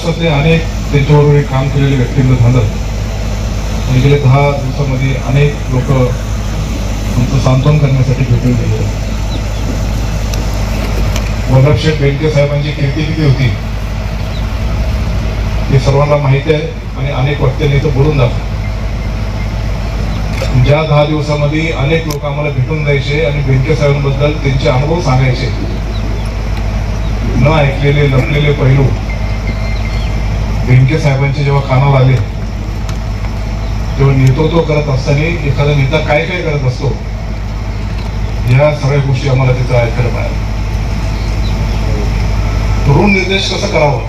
महाराष्ट्रातले अनेक त्यांच्याबरोबर हे काम केलेले व्यक्तींना झालं. आणि गेले दहा दिवसामध्ये अनेक लोक आमचं सांत्वन करण्यासाठी भेटून गेले वल्लभशेठ बेनके साहेबांची कीर्ती किती होती. हे सर्वांना माहिती आहे आणि अनेक वक्त्यांनी इथं बोलून दाखवलं. ज्या दहा दिवसामध्ये अनेक लोक आम्हाला भेटून जायचे आणि बेनके साहेबांबद्दल त्यांचे अनुभव सांगायचे न ऐकलेले लपलेले पैलू बेनके साहेबांचे जेव्हा कानावर आले तेव्हा नेतृत्व करत असताना एखादा नेता काय काय करत असतो या सगळ्या गोष्टी आम्हाला तिथं ऐकायला मिळाल्या. तरुण निर्देश कसा करावं?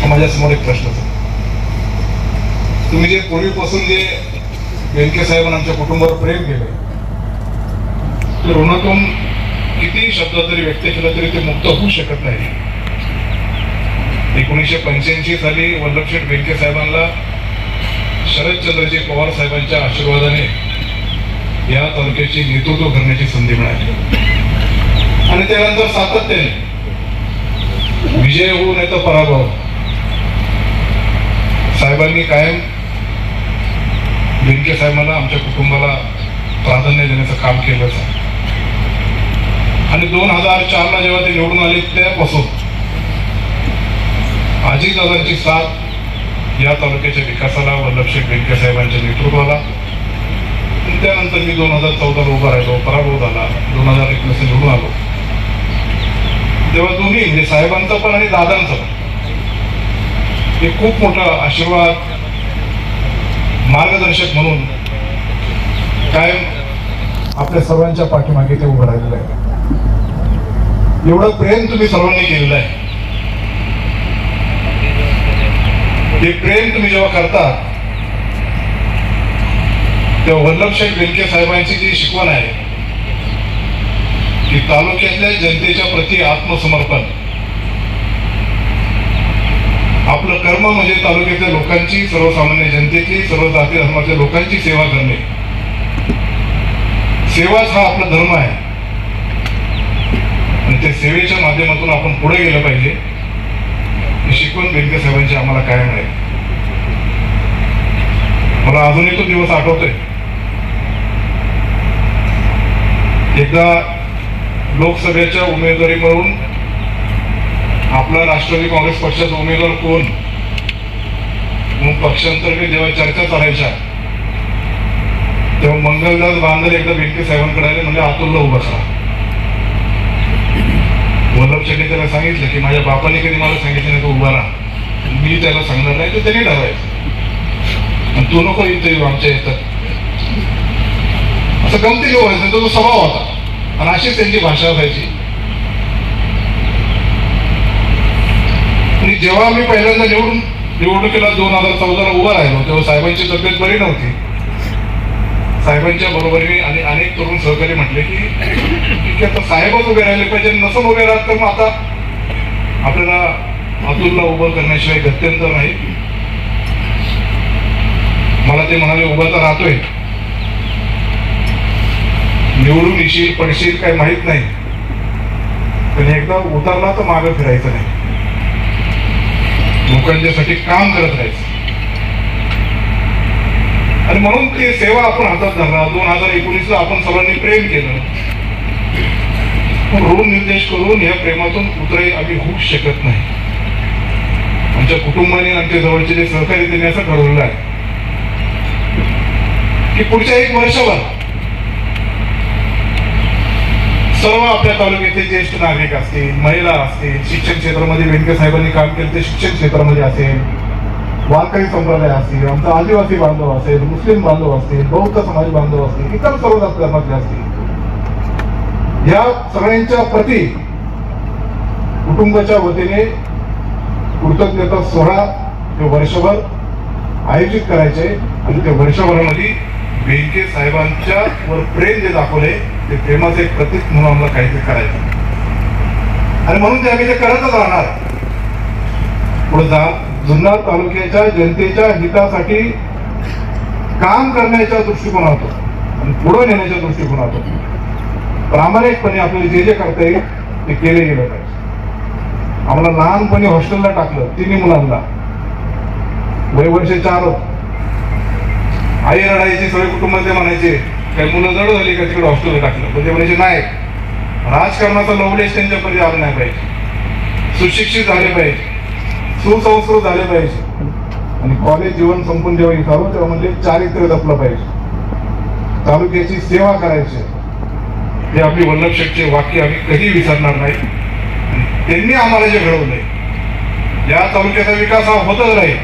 हा माझ्यासमोर एक प्रश्न होता. तुम्ही जे पूर्वीपासून जे बेनके साहेबांना आमच्या कुटुंबावर प्रेम केलं ते ऋणातून किती शब्द जरी व्यक्त केलं तरी ते मुक्त होऊ शकत नाही. एकोणीसशे पंच्याऐंशी साली वल्लभशेठ बेंके साहेबांना शरदचंद्रजी पवार साहेबांच्या आशीर्वादाने या तालुक्याची नेतृत्व करण्याची संधी मिळाली. आणि त्यानंतर सातत्याने विजय होऊ नाही तर पराभव. साहेबांनी कायम बेंके साहेबांना आमच्या कुटुंबाला प्राधान्य देण्याचं काम केलं आणि दोन हजार चारला जेव्हा ते निवडून आले त्यापासून दादांची साथ या तालुक्याच्या विकासाला वल्लभशेठ बेनके साहेबांच्या नेतृत्वाला. त्यानंतर मी दोन हजार चौदाला उभा राहिलो पराभव झाला. दोन हजार एकवीस निवडून आलो. तेव्हा दोन्ही म्हणजे साहेबांचं पण आणि दादांचं पण. हे खूप मोठा आशीर्वाद मार्गदर्शक म्हणून कायम आपल्या सर्वांच्या पाठीमागे ते उभं राहिलेलं आहे. एवढं प्रेम तुम्ही सर्वांनी केलेलं आहे. हे प्रेम तुम्ही जेव्हा करता तेव्हा वल्लभशेठ बेनके साहेबांची जी शिकवण आहे की तालुक्यातल्या जनतेच्या प्रती आत्मसमर्पण. आपलं कर्म म्हणजे तालुक्यातल्या लोकांची सर्वसामान्य जनतेची सर्व जाती धर्माच्या लोकांची सेवा करणे. सेवाच हा आपला धर्म आहे. आणि त्या सेवेच्या माध्यमातून आपण पुढे गेलं पाहिजे. शिकवण बेनके साहेबांची आम्हाला कायम आहे मला अजूनही तो दिवस आठवतोय. एकदा लोकसभेच्या उमेदवारी म्हणून आपला राष्ट्रवादी काँग्रेस पक्षाचा उमेदवार कोण? म्हणून पक्षांतर्गत जेव्हा चर्चा चालायच्या तेव्हा मंगलदास बांधर एकदा बेनके साहेबांकडे आले म्हणजे अतुल्ला उभा पक्षाने त्याला सांगितलं की माझ्या बापाने कधी मला सांगितलं नाही तो उभा राहा. मी त्याला सांगणार नाही तर त्यांनी ठरवायचं. आणि तू नको इथं आमच्या येतात असं गमती व्हायचं तो स्वभाव होता. आणि अशीच त्यांची भाषा व्हायची. आणि जेव्हा मी पहिल्यांदा निवडून निवडणुकीला दोन हजार चौदाला उभा राहिलो तेव्हा साहेबांची तब्येत बरी नव्हती. साहेबांच्या बरोबरीने आणि अनेक तरुण सहकारी म्हटले की ठीक आहे आता साहेबच उभे राहिले पाहिजे नसून उभे राहत तर मग आता आपल्याला अतुलला उभं करण्याशिवाय गत्यंतर नाही. मला ते म्हणाले उभा तर राहतोय. निवडून येशील पडशील काही माहीत नाही. पण एकदा उतरला तर मागे फिरायचं नाही. लोकांच्यासाठी काम करत राहायचं. आणि म्हणून ती सेवा आपण हातात धरला दोन हजार एकोणीस ला आपण सर्वांनी प्रेम केलं. ऋण निर्देश करून या प्रेमातून उतराई आम्ही होऊ शकत नाही. आमच्या कुटुंबाने आमच्या जवळचे जे सहकारी त्यांनी असं ठरवलं आहे. की पुढच्या एक वर्षभर सर्व आपल्या तालुक्यातले ज्येष्ठ नागरिक असतील महिला असतील शिक्षण क्षेत्रामध्ये वेंकटे साहेबांनी काम केलं ते शिक्षण क्षेत्रामध्ये असेल. वारकरी संप्रदाय असतील आमचा आदिवासी बांधव असेल मुस्लिम बांधव असतील बौद्ध समाज बांधव असतील इतर सर्व जात धर्मातले असतील या सगळ्यांच्या प्रती कुटुंबाच्या वतीने कृतज्ञता सोहळा ते वर्षभर आयोजित करायचे आणि ते वर्षभरामध्ये बेंके साहेबांच्या वर प्रेम जे दाखवले ते प्रेमाचं एक प्रतीक म्हणून आम्हाला काहीतरी करायचं. आणि म्हणून ते आम्ही ते करतच राहणार. पुढे जा जुन्नर तालुक्याच्या जनतेच्या हितासाठी काम करण्याच्या दृष्टिकोनातून आणि पुढे नेण्याच्या दृष्टिकोनातून प्रामाणिकपणे आपल्याला जे जे करता येईल ते केले गेलं पाहिजे. आम्हाला लहानपणी हॉस्टेलला टाकलं तिन्ही मुलांना. वय वर्ष चार आई रडायची सगळे कुटुंबाचे म्हणायचे काही मुलं जड झाली का तिकडे हॉस्टेलला टाकलं? पण ते म्हणायचे नाही. राजकारणाचा लवलेश त्यांच्यापर्यंत आला नाही पाहिजे. सुशिक्षित झाले पाहिजे. सुसंस्कृत झाले पाहिजे. आणि कॉलेज जीवन संपून जेव्हा इथं आलो तेव्हा म्हणजे चारित्र्य जपलं पाहिजे. तालुक्याची सेवा करायची. हे आपली वल्लभशेठचे वाक्य आम्ही कधी विसरणार नाही. त्यांनी आम्हाला जे घडवलंय या तालुक्याचा विकास हा होतच राहील.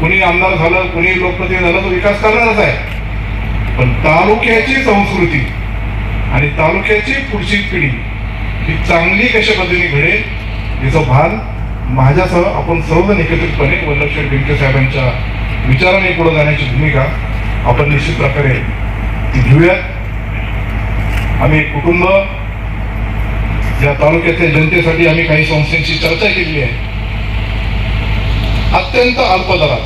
कुणी आमदार झालं कुणी लोकप्रतिनिधी झालं तो विकास करणारच आहे. पण तालुक्याची संस्कृती आणि तालुक्याची पुढची पिढी ही चांगली कशा पद्धतीने घडेल याचं भान माझ्यासह आपण सर्वजण एकत्रितपणे वल्लभशेठ बेंके साहेबांच्या विचाराने पुढे जाण्याची भूमिका आपण निश्चित प्रकारे ती घेऊयात. आम्ही कुटुंब या तालुक्यातल्या जनतेसाठी आम्ही काही संस्थांची चर्चा केलेली आहे. अत्यंत अल्प दरात.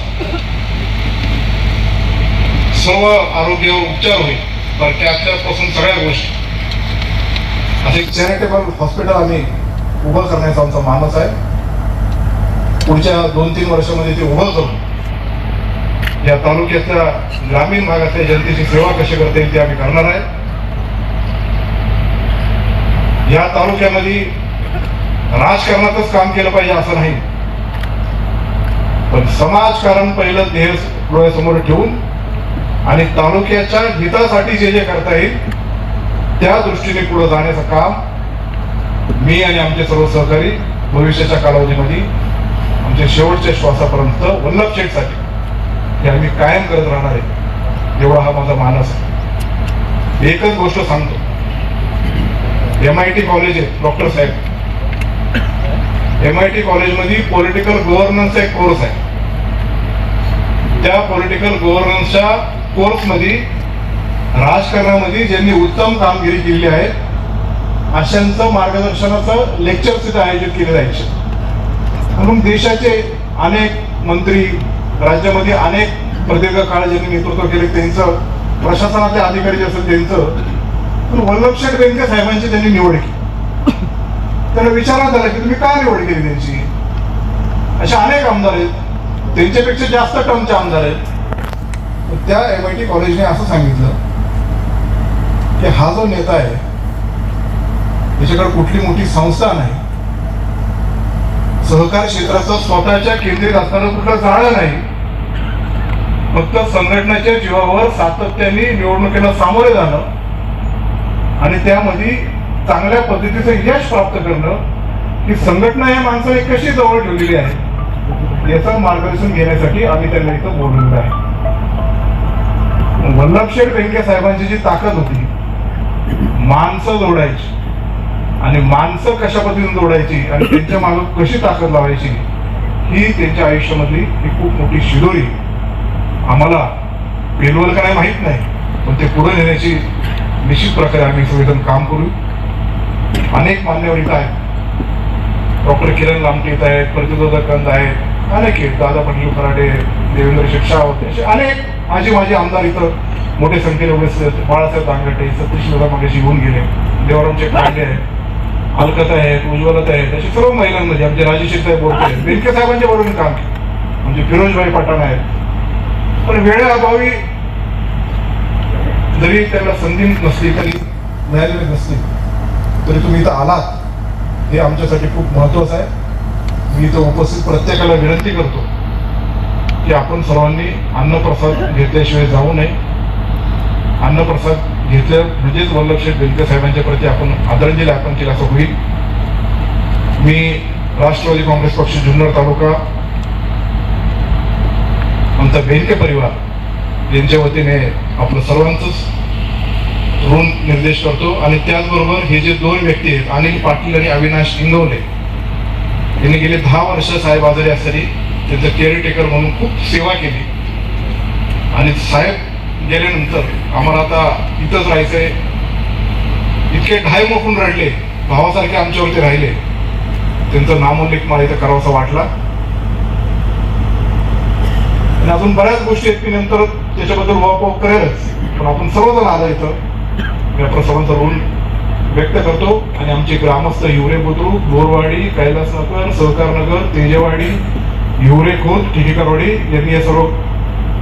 सर्व आरोग्यावर उपचार होईल तर त्यातल्यापासून सगळ्या गोष्टी. असे चॅरिटेबल हॉस्पिटल आम्ही उभं करण्याचा आमचा मानस आहे. पुढच्या दोन तीन वर्षामध्ये ते उभं करून या तालुक्यातल्या ग्रामीण भागातल्या जनतेची सेवा कशी करता येईल ते आम्ही करणार आहे. या तालुक्यामध्ये राजकारणातच काम केलं पाहिजे असं नाही. पण समाजकारण पहिलं ध्येय डोळ्यासमोर ठेवून आणि तालुक्याच्या हितासाठी जे जे करता येईल त्या दृष्टीने पुढे जाण्याचं काम मी आणि आमचे सर्व सहकारी भविष्याच्या कालावधीमध्ये आमच्या शेवटच्या श्वासापर्यंत वल्लभ शेठसाठी. हे आम्ही कायम करत राहणार आहे. एवढा हा माझा मानस आहे. एकच गोष्ट सांगतो. एम आय टी कॉलेज आहे डॉक्टर साहेब. एम आय टी कॉलेजमध्ये पॉलिटिकल गव्हर्नन्सचा एक कोर्स आहे. त्या पॉलिटिकल गव्हर्नन्सच्या कोर्समध्ये राजकारणामध्ये ज्यांनी उत्तम कामगिरी केली आहे अशांचं मार्गदर्शनाचं लेक्चर सुद्धा आयोजित केले जायचे म्हणून देशाचे अनेक मंत्री राज्यामध्ये अनेक प्रदीर्घ काळ ज्यांनी नेतृत्व केले त्यांचं प्रशासनातले अधिकारी जे असतात त्यांचं पण वल्लभशेठ बेनके साहेबांची त्यांनी निवड केली. त्यांना विचारण्यात झाला की तुम्ही का निवड केली त्यांची? असे अनेक आमदार आहेत. त्यांच्यापेक्षा जास्त टर्मचे आमदार आहेत. त्या एम आय टी कॉलेजने असं सांगितलं की हा जो नेता आहे त्याच्याकडे कुठली मोठी संस्था नाही. सहकार क्षेत्राचं स्वतःच्या केंद्रित असताना कुठलं जाळं नाही. फक्त संघटनेच्या जीवावर सातत्याने निवडणुकीला सामोरे जाणं आणि त्यामध्ये चांगल्या पद्धतीचं यश प्राप्त करणं की संघटना या माणसाने कशी जवळ ठेवलेली आहे याचं मार्गदर्शन घेण्यासाठी आम्ही त्यांना इथं बोलवलेलं आहे. वल्लभशेठ बेंके साहेबांची जी ताकद होती माणसं जोडायची आणि माणसं कशा पद्धतीने जोडायची आणि त्यांच्या मागे कशी ताकद लावायची ही त्यांच्या आयुष्यामधली ही खूप मोठी शिदोरी. आम्हाला पेलवल का नाही माहीत नाही पण ते पुढे नेण्याची निश्चित प्रकारे आम्ही सगळेजण काम करू. अनेक मान्यवर इथं आहेत. डॉक्टर किरण लामटे येत आहेत प्रतिरोधक कंद आहेत अनेक आहेत. दादा पाटील कराडे देवेंद्र शिक्षा होते असे अनेक माझे माझे आमदार इथं मोठ्या संख्येने उपस्थित बाळासाहेब दांगटे सतीश लता मागेशी येऊन गेले. देवरामचे कांडे आहेत. अलकत आहेत उज्ज्वलत आहेत अशी सर्व महिलांमध्ये आमचे राजेश साहेब बोलते बेनके साहेबांच्या बरोबर काम. म्हणजे फिरोजभाई पठाण आहेत. पण वेळेअभावी जरी त्यांना संधी नसली तरी मिळालेली नसली तरी तुम्ही इथं आलात. हे आमच्यासाठी खूप महत्वाचं आहे. मी इथं उपस्थित प्रत्येकाला विनंती करतो की आपण सर्वांनी अन्नप्रसाद घेतल्याशिवाय जाऊ नये. अन्नप्रसाद घेतलं म्हणजेच वल्लभशेठ बेनके साहेबांच्या प्रती आपण आदरांजली अर्पण केला असं होईल. मी राष्ट्रवादी काँग्रेस पक्ष जुन्नर तालुका आमचा बेलके परिवार यांच्या वतीने आपलं सर्वांचंच ऋण निर्देश करतो. आणि त्याचबरोबर हे जे दोन व्यक्ती आहेत अनिल पाटील आणि अविनाश इंगवले यांनी गेले दहा वर्ष साहेब आजारी असताना त्यांचं केअरटेकर म्हणून खूप सेवा केली. आणि साहेब गेल्यानंतर आम्हाला आता इथंच राहायचंय. इतके ढाय मोकून रडले. भावासारखे आमच्यावरती राहिले. त्यांचं नामोल्लेख मला इथं करावासा वाटला. आणि अजून बऱ्याच गोष्टी आहेत की नंतर त्याच्याबद्दल वापव करेलच. पण आपण सर्वजण आला इथं. या आपलं ऋण व्यक्त करतो. आणि आमचे ग्रामस्थ हिवरे बुद्रुक बोरवाडी कैलासनगर सहकारनगर तेजेवाडी हिवरे खोत ठिकेकरवाडी यांनी या सर्व